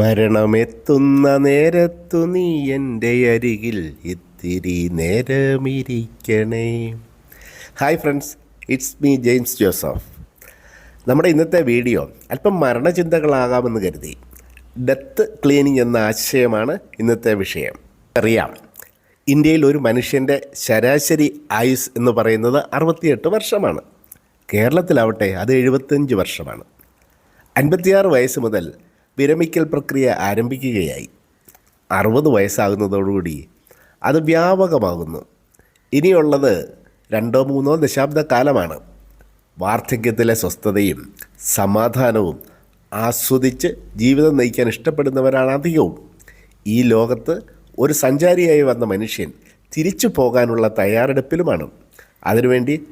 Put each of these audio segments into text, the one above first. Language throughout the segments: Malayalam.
മരണമെത്തുന്ന നേരത്തു നീ എന്റെ അരികിൽ ഇത്തിരി നേരമിരിക്കണേ. Hi friends it's me James Joseph നമ്മുടെ ഇന്നത്തെ വീഡിയോ അല്പം മരണചിന്തകളാകാമെന്ന് കരുതി. ഡെത്ത് ക്ലീനിങ് എന്ന ആശയമാണ് ഇന്നത്തെ വിഷയം. അറിയാം. ഇന്ത്യയിൽ ഒരു മനുഷ്യന്റെ ശരാശരി ആയുസ് എന്ന് പറയുന്നത് അറുപത്തിയെട്ട് വർഷമാണ്. കേരളത്തിലാവട്ടെ അത് എഴുപത്തഞ്ച് വർഷമാണ്. അൻപത്തിയാറ് വയസ്സ് മുതൽ വിരമിക്കൽ പ്രക്രിയ ആരംഭിക്കുകയായി. അറുപത് വയസ്സാകുന്നതോടുകൂടി അത് വ്യാപകമാകുന്നു. ഇനിയുള്ളത് രണ്ടോ മൂന്നോ ദശാബ്ദ കാലമാണ്. വാർദ്ധക്യത്തിലെ സ്വസ്ഥതയും സമാധാനവും ആസ്വദിച്ച് ജീവിതം നയിക്കാൻ ഇഷ്ടപ്പെടുന്നവരാണ് അധികവും. ഈ ലോകത്ത് ഒരു സഞ്ചാരിയായി വന്ന മനുഷ്യൻ തിരിച്ചു പോകാനുള്ള തയ്യാറെടുപ്പിലുമാണ്. അതിനുവേണ്ടി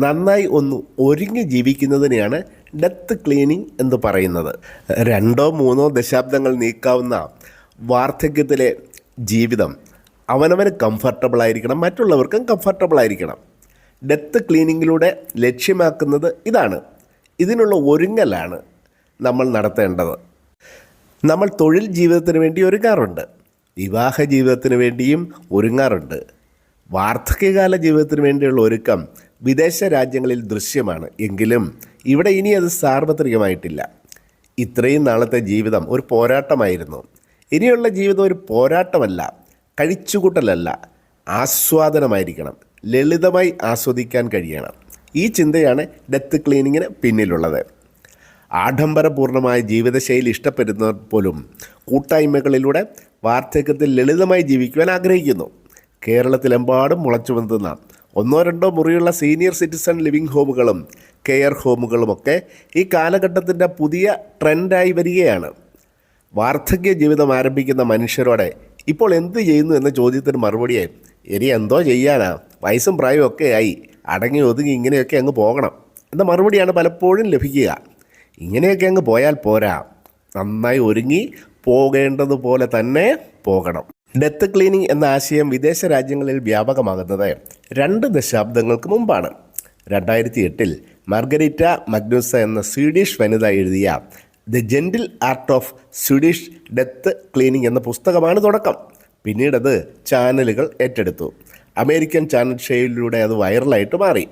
നന്നായി ഒന്ന് ഒരുങ്ങി ജീവിക്കുന്നതിനെയാണ് ഡെത്ത് ക്ലീനിങ് എന്ന് പറയുന്നത്. രണ്ടോ മൂന്നോ ദശാബ്ദങ്ങൾ നീക്കാവുന്ന വാർദ്ധക്യത്തിലെ ജീവിതം അവനവന് കംഫർട്ടബിൾ ആയിരിക്കണം മറ്റുള്ളവർക്കും കംഫർട്ടബിൾ ആയിരിക്കണം. ഡെത്ത് ക്ലീനിങ്ങിലൂടെ ലക്ഷ്യമാക്കുന്നത് ഇതാണ്. ഇതിനുള്ള ഒരുങ്ങലാണ് നമ്മൾ നടത്തേണ്ടത്. നമ്മൾ തൊഴിൽ ജീവിതത്തിന് വേണ്ടി ഒരുങ്ങാറുണ്ട്. വിവാഹ ജീവിതത്തിന് വേണ്ടിയും ഒരുങ്ങാറുണ്ട്. വാർദ്ധക്യകാല ജീവിതത്തിന് വേണ്ടിയുള്ള ഒരുക്കം വിദേശ രാജ്യങ്ങളിൽ ദൃശ്യമാണ്. എങ്കിലും ഇവിടെ ഇനി അത് സാർവത്രികമായിട്ടില്ല. ഇത്രയും നാളത്തെ ജീവിതം ഒരു പോരാട്ടമായിരുന്നു. ഇനിയുള്ള ജീവിതം ഒരു പോരാട്ടമല്ല കഴിച്ചുകൂട്ടലല്ല. ആസ്വാദനമായിരിക്കണം. ലളിതമായി ആസ്വദിക്കാൻ കഴിയണം. ഈ ചിന്തയാണ് ഡെത്ത് ക്ലീനിങ്ങിന് പിന്നിലുള്ളത്. ആഡംബരപൂർണമായ ജീവിതശൈലി ഇഷ്ടപ്പെടുന്നവർ പോലും കൂട്ടായ്മകളിലൂടെ വാർദ്ധക്യത്തിൽ ലളിതമായി ജീവിക്കുവാൻ ആഗ്രഹിക്കുന്നു. കേരളത്തിലെമ്പാടും മുളച്ചു വന്നുന്ന ഒന്നോ രണ്ടോ മുറിയുള്ള സീനിയർ സിറ്റിസൺ ലിവിംഗ് ഹോമുകളും കെയർ ഹോമുകളുമൊക്കെ ഈ കാലഘട്ടത്തിന്റെ പുതിയ ട്രെൻഡായി വരികയാണ്. വാർദ്ധക്യ ജീവിതം ആരംഭിക്കുന്ന മനുഷ്യരോടെ ഇപ്പോൾ എന്ത് ചെയ്യുന്നു എന്ന ചോദ്യത്തിന് മറുപടിയായി ഇനി എന്തോ ചെയ്യാനാ? വയസ്സും പ്രായവും ഒക്കെ ആയി. അടങ്ങി ഒതുങ്ങി ഇങ്ങനെയൊക്കെ അങ്ങ് പോകണം. എന്ന മറുപടിയാണ് പലപ്പോഴും ലഭിക്കുക. ഇങ്ങനെയൊക്കെ അങ്ങ് പോയാൽ പോരാ. നന്നായി ഒരുങ്ങി പോകേണ്ടതുപോലെ തന്നെ പോകണം. ഡെത്ത് ക്ലീനിംഗ് എന്ന ആശയം വിദേശ രാജ്യങ്ങളിൽ വ്യാപകമാകുന്നത് രണ്ട് ദശാബ്ദങ്ങൾക്ക് മുമ്പാണ്. രണ്ടായിരത്തി എട്ടിൽ മാർഗരീറ്റ മഗ്നൂസ എന്ന സ്വീഡിഷ് വനിത എഴുതിയ the gentle art of Swedish death cleaning എന്ന പുസ്തകമാണ് തുടക്കം. പിന്നീടത് ചാനലുകൾ ഏറ്റെടുത്തു. അമേരിക്കൻ ചാനൽ ഷെയിലൂടെ അത് വൈറലായിട്ട് മാറി.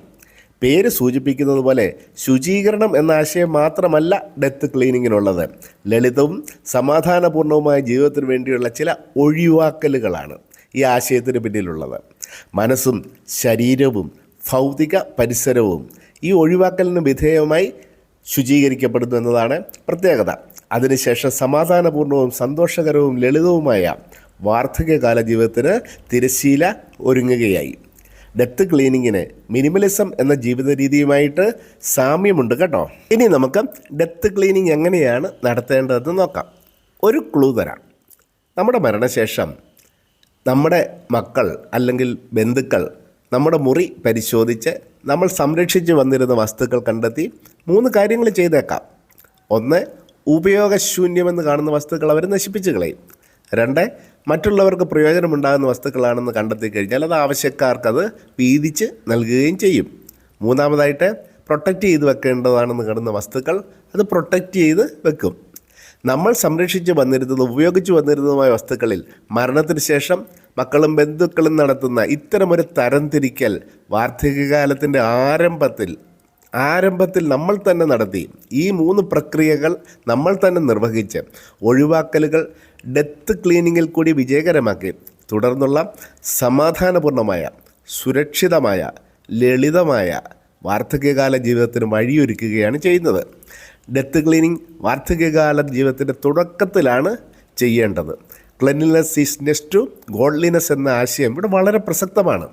പേര് സൂചിപ്പിക്കുന്നത് പോലെ ശുചീകരണം എന്ന ആശയം മാത്രമല്ല ഡെത്ത് ക്ലീനിങ്ങിനുള്ളത് ലളിതവും സമാധാനപൂർണവുമായ ജീവിതത്തിന് വേണ്ടിയുള്ള ചില ഒഴിവാക്കലുകളാണ് ഈ ആശയത്തിന് പിന്നിലുള്ളത്. മനസ്സും ശരീരവും ഭൗതിക പരിസരവും ഈ ഒഴിവാക്കലിന് വിധേയമായി ശുചീകരിക്കപ്പെടുന്നു എന്നതാണ് പ്രത്യേകത. അതിനുശേഷം സമാധാനപൂർണവും സന്തോഷകരവും ലളിതവുമായ വാർദ്ധക്യകാല ജീവിതത്തിന് തിരശീല ഒരുങ്ങുകയായി. ഡെത്ത് ക്ലീനിങ്ങിന് മിനിമലിസം എന്ന ജീവിത രീതിയുമായിട്ട് സാമ്യമുണ്ട് കേട്ടോ. ഇനി നമുക്ക് ഡെത്ത് ക്ലീനിങ് എങ്ങനെയാണ് നടത്തേണ്ടതെന്ന് നോക്കാം. ഒരു ക്ലൂ തരാം. നമ്മുടെ മരണശേഷം നമ്മുടെ മക്കൾ അല്ലെങ്കിൽ ബന്ധുക്കൾ നമ്മുടെ മുറി പരിശോധിച്ച് നമ്മൾ സംരക്ഷിച്ചു വന്നിരുന്ന വസ്തുക്കൾ കണ്ടെത്തി മൂന്ന് കാര്യങ്ങൾ ചെയ്തേക്കാം. ഒന്ന് ഉപയോഗശൂന്യമെന്ന് കാണുന്ന വസ്തുക്കൾ അവർ നശിപ്പിച്ച് കളയും. രണ്ട് മറ്റുള്ളവർക്ക് പ്രയോജനമുണ്ടാകുന്ന വസ്തുക്കളാണെന്ന് കണ്ടെത്തി കഴിഞ്ഞാൽ അത് ആവശ്യക്കാർക്കത് വീതിച്ച് നൽകുകയും ചെയ്യും. മൂന്നാമതായിട്ട് പ്രൊട്ടക്റ്റ് ചെയ്ത് വെക്കേണ്ടതാണെന്ന് കാണുന്ന വസ്തുക്കൾ അത് പ്രൊട്ടക്റ്റ് ചെയ്ത് വെക്കും. നമ്മൾ സംരക്ഷിച്ച് വന്നിരുന്നത് ഉപയോഗിച്ചു വന്നിരുന്നതുമായ വസ്തുക്കളിൽ മരണത്തിന് ശേഷം മക്കളും ബന്ധുക്കളും നടത്തുന്ന ഇത്തരമൊരു തരംതിരിക്കൽ വാർദ്ധക്യകാലത്തിന്റെ ആരംഭത്തിൽ ആരംഭത്തിൽ നമ്മൾ തന്നെ നടത്തി ഈ മൂന്ന് പ്രക്രിയകൾ നമ്മൾ തന്നെ നിർവഹിച്ച് ഒഴിവാക്കലുകൾ ഡെത്ത് ക്ലീനിങ്ങിൽ കൂടി വിജയകരമാക്കി തുടർന്നുള്ള സമാധാനപൂർണമായ സുരക്ഷിതമായ ലളിതമായ വാർദ്ധക്യകാല ജീവിതത്തിന് വഴിയൊരുക്കുകയാണ് ചെയ്യുന്നത്. ഡെത്ത് ക്ലീനിങ് വാർദ്ധക്യകാല ജീവിതത്തിന്റെ തുടക്കത്തിലാണ് ചെയ്യേണ്ടത്. Cleanliness is next to godliness എന്ന ആശയം ഇവിടെ വളരെ പ്രസക്തമാണ്.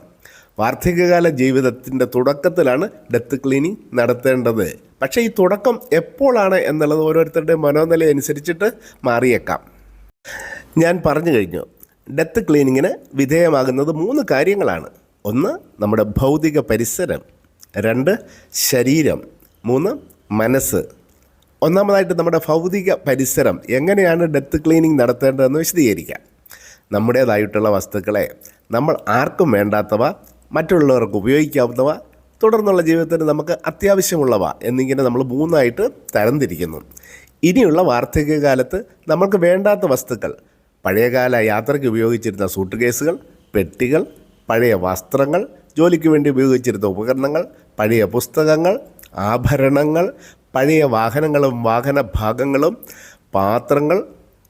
വാർദ്ധക്യകാല ജീവിതത്തിന്റെ തുടക്കത്തിലാണ് ഡെത്ത് ക്ലീനിങ് നടത്തേണ്ടത്. പക്ഷേ ഈ തുടക്കം എപ്പോഴാണ് എന്നുള്ളത് ഓരോരുത്തരുടെ മനോനില അനുസരിച്ചിട്ട് മാറിയേക്കാം. ഞാൻ പറഞ്ഞു കഴിഞ്ഞു ഡെത്ത് ക്ലീനിങ്ങിന് വിധേയമാകുന്നത് മൂന്ന് കാര്യങ്ങളാണ്. ഒന്ന് നമ്മുടെ ഭൗതിക പരിസരം. രണ്ട് ശരീരം. മൂന്ന് മനസ്സ്. ഒന്നാമതായിട്ട് നമ്മുടെ ഭൗതിക പരിസരം. എങ്ങനെയാണ് ഡെത്ത് ക്ലീനിങ് നടത്തേണ്ടതെന്ന് വിശദീകരിക്കാം. നമ്മുടേതായിട്ടുള്ള വസ്തുക്കളെ നമ്മൾ ആർക്കും വേണ്ടാത്തവ മറ്റുള്ളവർക്ക് ഉപയോഗിക്കാവുന്നവ തുടർന്നുള്ള ജീവിതത്തിന് നമുക്ക് അത്യാവശ്യമുള്ളവ എന്നിങ്ങനെ നമ്മൾ മൂന്നായിട്ട് തരംതിരിക്കുന്നു. ഇനിയുള്ള വാർദ്ധക്യകാലത്ത് നമ്മൾക്ക് വേണ്ടാത്ത വസ്തുക്കൾ പഴയകാല യാത്രയ്ക്ക് ഉപയോഗിച്ചിരുന്ന സൂട്ട് കേസുകൾ പെട്ടികൾ പഴയ വസ്ത്രങ്ങൾ ജോലിക്ക് വേണ്ടി ഉപയോഗിച്ചിരുന്ന ഉപകരണങ്ങൾ പഴയ പുസ്തകങ്ങൾ ആഭരണങ്ങൾ പഴയ വാഹനങ്ങളും വാഹന ഭാഗങ്ങളും പാത്രങ്ങൾ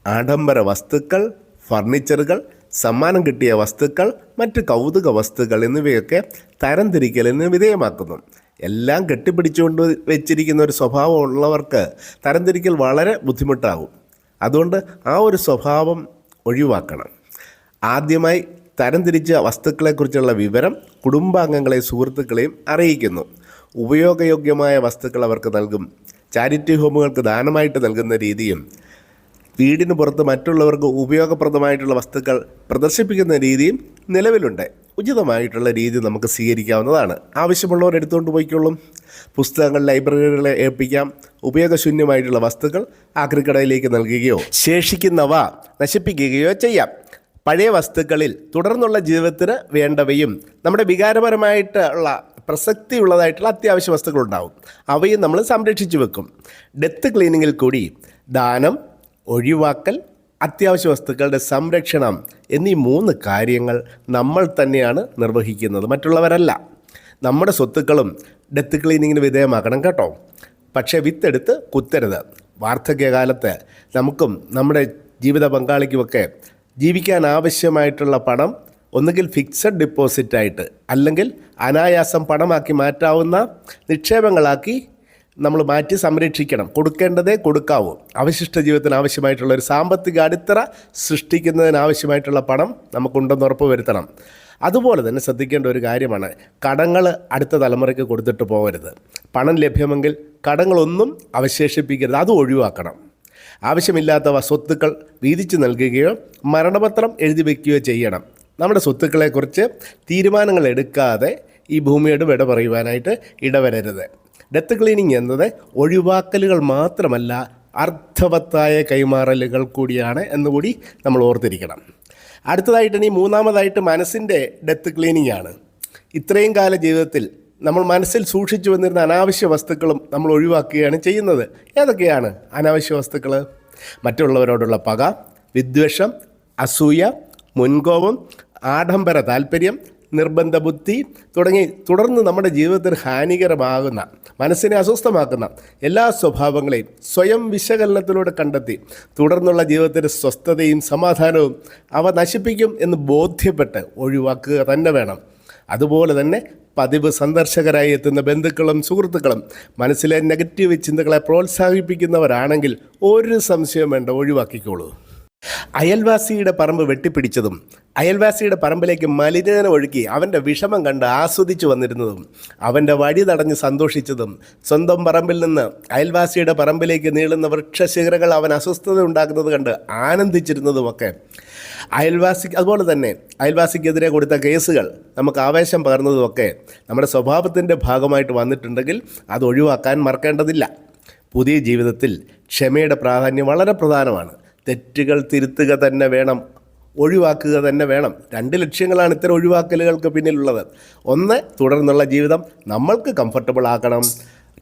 ആഡംബര വസ്തുക്കൾ ഫർണിച്ചറുകൾ സമ്മാനം കിട്ടിയ വസ്തുക്കൾ മറ്റ് കൗതുക വസ്തുക്കൾ എന്നിവയൊക്കെ തരംതിരിക്കലിന് വിധേയമാക്കുന്നു. എല്ലാം കെട്ടിപ്പിടിച്ചുകൊണ്ട് വെച്ചിരിക്കുന്ന ഒരു സ്വഭാവമുള്ളവർക്ക് തരംതിരിക്കൽ വളരെ ബുദ്ധിമുട്ടാകും. അതുകൊണ്ട് ആ ഒരു സ്വഭാവം ഒഴിവാക്കണം. ആദ്യമായി തരംതിരിച്ച വസ്തുക്കളെക്കുറിച്ചുള്ള വിവരം കുടുംബാംഗങ്ങളെയും സുഹൃത്തുക്കളെയും അറിയിക്കുന്നു. ഉപയോഗയോഗ്യമായ വസ്തുക്കൾ അവർക്ക് നൽകും. ചാരിറ്റി ഹോമുകൾക്ക് ദാനമായിട്ട് നൽകുന്ന രീതിയും വീടിന് പുറത്ത് മറ്റുള്ളവർക്ക് ഉപയോഗപ്രദമായിട്ടുള്ള വസ്തുക്കൾ പ്രദർശിപ്പിക്കുന്ന രീതിയും നിലവിലുണ്ട്. ഉചിതമായിട്ടുള്ള രീതി നമുക്ക് സ്വീകരിക്കാവുന്നതാണ്. ആവശ്യമുള്ളവർ എടുത്തുകൊണ്ട് പോയിക്കൊള്ളും. പുസ്തകങ്ങൾ ലൈബ്രറികളെ ഏൽപ്പിക്കാം. ഉപയോഗശൂന്യമായിട്ടുള്ള വസ്തുക്കൾ ആക്രിക്കടയിലേക്ക് നൽകുകയോ ശേഷിക്കുന്നവ നശിപ്പിക്കുകയോ ചെയ്യാം. പഴയ വസ്തുക്കളിൽ തുടർന്നുള്ള ജീവിതത്തിന് വേണ്ടവയും നമ്മുടെ വികാരപരമായിട്ടുള്ള പ്രസക്തിയുള്ളതായിട്ടുള്ള അത്യാവശ്യ വസ്തുക്കളുണ്ടാവും അവയും നമ്മൾ സംരക്ഷിച്ചു വെക്കും. ഡെത്ത് ക്ലീനിങ്ങിൽ കൂടി ദാനം ഒഴിവാക്കൽ അത്യാവശ്യ വസ്തുക്കളുടെ സംരക്ഷണം എന്നീ മൂന്ന് കാര്യങ്ങൾ നമ്മൾ തന്നെയാണ് നിർവഹിക്കുന്നത്. മറ്റുള്ളവരല്ല. നമ്മുടെ സ്വത്തുക്കളും ഡെത്ത് ക്ലീനിങ്ങിന് വിധേയമാക്കണം കേട്ടോ. പക്ഷേ വിത്തെടുത്ത് കുത്തരുത്. വാർദ്ധക്യകാലത്ത് നമുക്കും നമ്മുടെ ജീവിത പങ്കാളിക്കുമൊക്കെ ജീവിക്കാൻ ആവശ്യമായിട്ടുള്ള പണം ഒന്നുകിൽ ഫിക്സഡ് ഡിപ്പോസിറ്റായിട്ട് അല്ലെങ്കിൽ അനായാസം പണമാക്കി മാറ്റാവുന്ന നിക്ഷേപങ്ങളാക്കി നമ്മൾ മാറ്റി സംരക്ഷിക്കണം. കൊടുക്കേണ്ടതേ കൊടുക്കാവൂ. അവശിഷ്ട ജീവിതത്തിന് ആവശ്യമായിട്ടുള്ള ഒരു സാമ്പത്തിക അടിത്തറ സൃഷ്ടിക്കുന്നതിനാവശ്യമായിട്ടുള്ള പണം നമുക്കുണ്ടെന്ന് ഉറപ്പ് വരുത്തണം. അതുപോലെ തന്നെ ശ്രദ്ധിക്കേണ്ട ഒരു കാര്യമാണ്. കടങ്ങൾ അടുത്ത തലമുറയ്ക്ക് കൊടുത്തിട്ട് പോകരുത്. പണം ലഭ്യമെങ്കിൽ കടങ്ങളൊന്നും അവശേഷിപ്പിക്കരുത്. അത് ഒഴിവാക്കണം. ആവശ്യമില്ലാത്ത വസ്തുക്കൾ സ്വത്തുക്കൾ വീതിച്ചു നൽകുകയോ മരണപത്രം എഴുതി വയ്ക്കുകയോ ചെയ്യണം. നമ്മുടെ സ്വത്തുക്കളെക്കുറിച്ച് തീരുമാനങ്ങൾ എടുക്കാതെ ഈ ഭൂമിയോട് വിട പറയുവാനായിട്ട് ഇടവരരുത്. ഡെത്ത് ക്ലീനിങ് എന്നത് ഒഴിവാക്കലുകൾ മാത്രമല്ല അർത്ഥവത്തായ കൈമാറലുകൾ കൂടിയാണ് എന്നുകൂടി നമ്മൾ ഓർത്തിരിക്കണം. അടുത്തതായിട്ട് ഇനി മൂന്നാമതായിട്ട് മനസ്സിന്റെ ഡെത്ത് ക്ലീനിങ് ആണ്. ഇത്രയും കാല ജീവിതത്തിൽ നമ്മൾ മനസ്സിൽ സൂക്ഷിച്ചു വന്നിരുന്ന അനാവശ്യ വസ്തുക്കളും നമ്മൾ ഒഴിവാക്കുകയാണ് ചെയ്യുന്നത്. ഏതൊക്കെയാണ് അനാവശ്യ വസ്തുക്കൾ? മറ്റുള്ളവരോടുള്ള പക വിദ്വേഷം അസൂയ മുൻകോപം ആഡംബര താല്പര്യം നിർബന്ധ ബുദ്ധി തുടങ്ങി തുടർന്ന് നമ്മുടെ ജീവിതത്തിൽ ഹാനികരമാകുന്ന മനസ്സിനെ അസ്വസ്ഥമാക്കുന്ന എല്ലാ സ്വഭാവങ്ങളെയും സ്വയം വിശകലനത്തിലൂടെ കണ്ടെത്തി തുടർന്നുള്ള ജീവിതത്തിന്റെ സ്വസ്ഥതയും സമാധാനവും അവ നശിപ്പിക്കും എന്ന് ബോധ്യപ്പെട്ട് ഒഴിവാക്കുക തന്നെ വേണം. അതുപോലെ തന്നെ പതിവ് സന്ദർശകരായി എത്തുന്ന ബന്ധുക്കളും സുഹൃത്തുക്കളും മനസ്സിലെ നെഗറ്റീവ് ചിന്തകളെ പ്രോത്സാഹിപ്പിക്കുന്നവരാണെങ്കിൽ ഒരു സംശയം വേണ്ട ഒഴിവാക്കിക്കോളൂ. അയൽവാസിയുടെ പറമ്പ് വെട്ടിപ്പിടിച്ചതും അയൽവാസിയുടെ പറമ്പിലേക്ക് മലിനജനം ഒഴുക്കി അവന്റെ വിഷമം കണ്ട് ആസ്വദിച്ചു വന്നിരുന്നതും അവന്റെ വഴി തടഞ്ഞ് സന്തോഷിച്ചതും സ്വന്തം പറമ്പിൽ നിന്ന് അയൽവാസിയുടെ പറമ്പിലേക്ക് നീളുന്ന വൃക്ഷശിഖരങ്ങൾ അവൻ അസ്വസ്ഥത ഉണ്ടാക്കുന്നത് കണ്ട് ആനന്ദിച്ചിരുന്നതുമൊക്കെ. അയൽവാസി അതുപോലെ തന്നെ അയൽവാസിക്കെതിരെ കൊടുത്ത കേസുകൾ നമുക്ക് ആവേശം പകർന്നതുമൊക്കെ നമ്മുടെ സ്വഭാവത്തിന്റെ ഭാഗമായിട്ട് വന്നിട്ടുണ്ടെങ്കിൽ അത് ഒഴിവാക്കാൻ മറക്കേണ്ടതില്ല. പുതിയ ജീവിതത്തിൽ ക്ഷമയുടെ പ്രാധാന്യം വളരെ പ്രധാനമാണ്. തെറ്റുകൾ തിരുത്തുക തന്നെ വേണം ഒഴിവാക്കുക തന്നെ വേണം. രണ്ട് ലക്ഷ്യങ്ങളാണ് ഇത്തരം ഒഴിവാക്കലുകൾക്ക് പിന്നിലുള്ളത്. ഒന്ന് തുടർന്നുള്ള ജീവിതം നമ്മൾക്ക് കംഫർട്ടബിൾ ആക്കണം.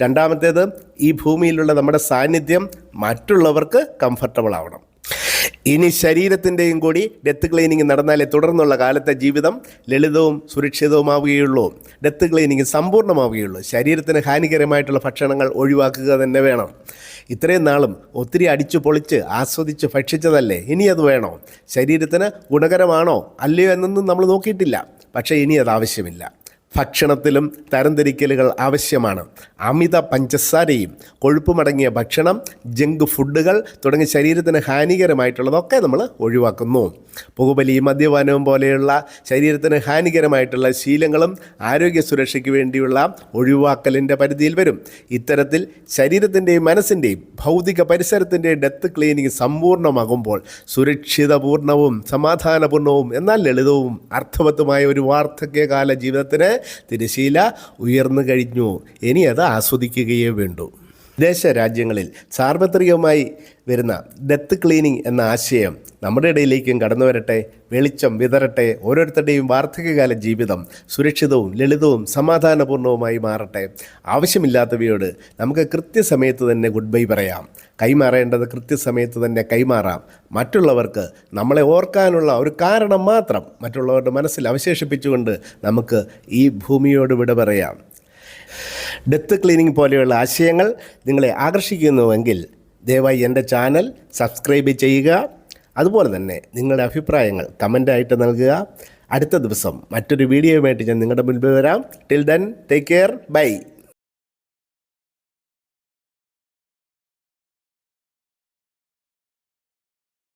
രണ്ടാമത്തേത് ഈ ഭൂമിയിലുള്ള നമ്മുടെ സാന്നിധ്യം മറ്റുള്ളവർക്ക് കംഫർട്ടബിൾ ആവണം. ഇനി ശരീരത്തിന്റെയും കൂടി ഡെത്ത് ക്ലീനിങ് നടന്നാലേ തുടർന്നുള്ള കാലത്തെ ജീവിതം ലളിതവും സുരക്ഷിതവുമാവുകയുള്ളൂ. ഡെത്ത് ക്ലീനിങ് സമ്പൂർണമാവുകയുള്ളൂ ശരീരത്തിന് ഹാനികരമായിട്ടുള്ള ഭക്ഷണങ്ങൾ ഒഴിവാക്കുക തന്നെ വേണം. ഇത്രയും നാളും ഒത്തിരി അടിച്ചു പൊളിച്ച് ആസ്വദിച്ച് ഭക്ഷിച്ചതല്ലേ? ഇനി അത് വേണോ? ശരീരത്തിന് ഗുണകരമാണോ? അല്ലയോ എന്നൊന്നും നമ്മൾ നോക്കിയിട്ടില്ല. പക്ഷേ ഇനി അത് ആവശ്യമില്ല. ഭക്ഷണത്തിലും തരംതിരിക്കലുകൾ ആവശ്യമാണ്. അമിത പഞ്ചസാരയും കൊഴുപ്പുമടങ്ങിയ ഭക്ഷണം ജങ്ക് ഫുഡുകൾ തുടങ്ങിയ ശരീരത്തിന് ഹാനികരമായിട്ടുള്ളതൊക്കെ നമ്മൾ ഒഴിവാക്കുന്നു. പുകവലി മദ്യപാനവും പോലെയുള്ള ശരീരത്തിന് ഹാനികരമായിട്ടുള്ള ശീലങ്ങളും ആരോഗ്യ സുരക്ഷയ്ക്ക് വേണ്ടിയുള്ള ഒഴിവാക്കലിന്റെ പരിധിയിൽ വരും. ഇത്തരത്തിൽ ശരീരത്തിന്റെയും മനസ്സിന്റെയും ഭൗതിക പരിസരത്തിന്റെയും ഡെത്ത് ക്ലീനിങ് സമ്പൂർണമാകുമ്പോൾ സുരക്ഷിതപൂർണവും സമാധാനപൂർണവും എന്നാൽ ലളിതവും അർത്ഥവത്തുമായ ഒരു വാർദ്ധക്യകാല ജീവിതത്തിന് തിരശീല ഉയർന്നു കഴിഞ്ഞു. ഇനി അത് ആസ്വദിക്കുകയേ വേണ്ടൂ. വിദേശ രാജ്യങ്ങളിൽ സാർവത്രികമായി വരുന്ന ഡെത്ത് ക്ലീനിങ് എന്ന ആശയം നമ്മുടെ ഇടയിലേക്കും കടന്നു വരട്ടെ വെളിച്ചം വിതരട്ടെ ഓരോരുത്തരുടെയും വാർദ്ധക്യകാല ജീവിതം സുരക്ഷിതവും ലളിതവും സമാധാനപൂർണവുമായി മാറട്ടെ. ആവശ്യമില്ലാത്തവയോട് നമുക്ക് കൃത്യസമയത്ത് തന്നെ ഗുഡ് ബൈ പറയാം. കൈമാറേണ്ടത് കൃത്യസമയത്ത് തന്നെ കൈമാറാം. മറ്റുള്ളവർക്ക് നമ്മളെ ഓർക്കാനുള്ള ഒരു കാരണം മാത്രം മറ്റുള്ളവരുടെ മനസ്സിൽ അവശേഷിപ്പിച്ചുകൊണ്ട് നമുക്ക് ഈ ഭൂമിയോട് വിട പറയാം. ഡെത്ത് ക്ലീനിങ് പോലെയുള്ള ആശയങ്ങൾ നിങ്ങളെ ആകർഷിക്കുന്നുവെങ്കിൽ ദയവായി എന്റെ ചാനൽ സബ്സ്ക്രൈബ് ചെയ്യുക. അതുപോലെ തന്നെ നിങ്ങളുടെ അഭിപ്രായങ്ങൾ കമന്റായിട്ട് നൽകുക. അടുത്ത ദിവസം മറ്റൊരു വീഡിയോയുമായിട്ട് ഞാൻ നിങ്ങളുടെ മുൻപിൽ വരാം. Till then take care bye